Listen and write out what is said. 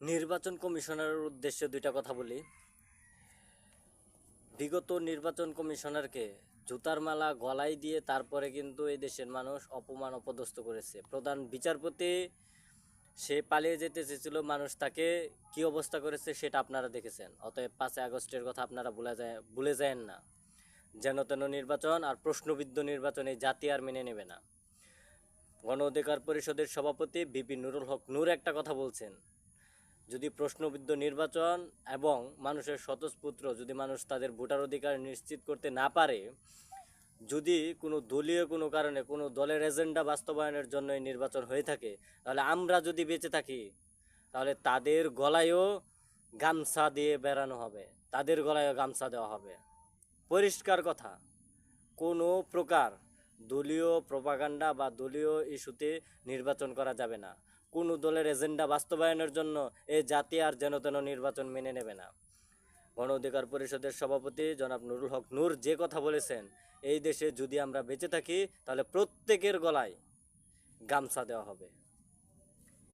নির্বাচন কমিশনারের উদ্দেশ্যে দুইটা কথা বলি। বিগত নির্বাচন কমিশনারকে জুতার মালা গলায় দিয়ে তারপরে কিন্তু এই দেশের মানুষ অপমান অপদস্থ করেছে। প্রধান বিচারপতি সে পালিয়ে যেতে চেয়েছিল, মানুষ তাকে কি অবস্থা করেছে সেটা আপনারা দেখেছেন। অতএব পাঁচই আগস্টের কথা আপনারা ভুলে যায়, ভুলে যায়েন না। যেন তেন নির্বাচন আর প্রশ্নবিদ্ধ নির্বাচন এই জাতি আর মেনে নেবে না। গণ অধিকার পরিষদের সভাপতি বিপি নুরুল হক নূর একটা কথা বলছেন। যদি প্রশ্নবিদ্ধ নির্বাচন এবং মানুষের স্বতঃস্পুত্র যদি মানুষ তাদের ভোটার অধিকার নিশ্চিত করতে না পারে, যদি কোনো দলীয় কোনো কারণে কোনো দলের এজেন্ডা বাস্তবায়নের জন্য এই নির্বাচন হয়ে থাকে, তাহলে আমরা যদি বেঁচে থাকি, তাহলে তাদের গলায়ও গামছা দিয়ে বেড়ানো হবে, তাদের গলায়ও গামছা দেওয়া হবে। পরিষ্কার কথা, কোনো প্রকার দলীয় প্রপাগান্ডা বা দলীয় ইস্যুতে নির্বাচন করা যাবে না। কোনো দলের এজেন্ডা বাস্তবায়নের জন্য এই জাতি আর যেন তেন নির্বাচন মেনে নেবে না। গণ অধিকার পরিষদের সভাপতি জনাব নুরুল হক নূর যে কথা বলেছেন, এই দেশে যদি আমরা বেঁচে থাকি, তাহলে প্রত্যেকের গলায় গামছা দেওয়া হবে।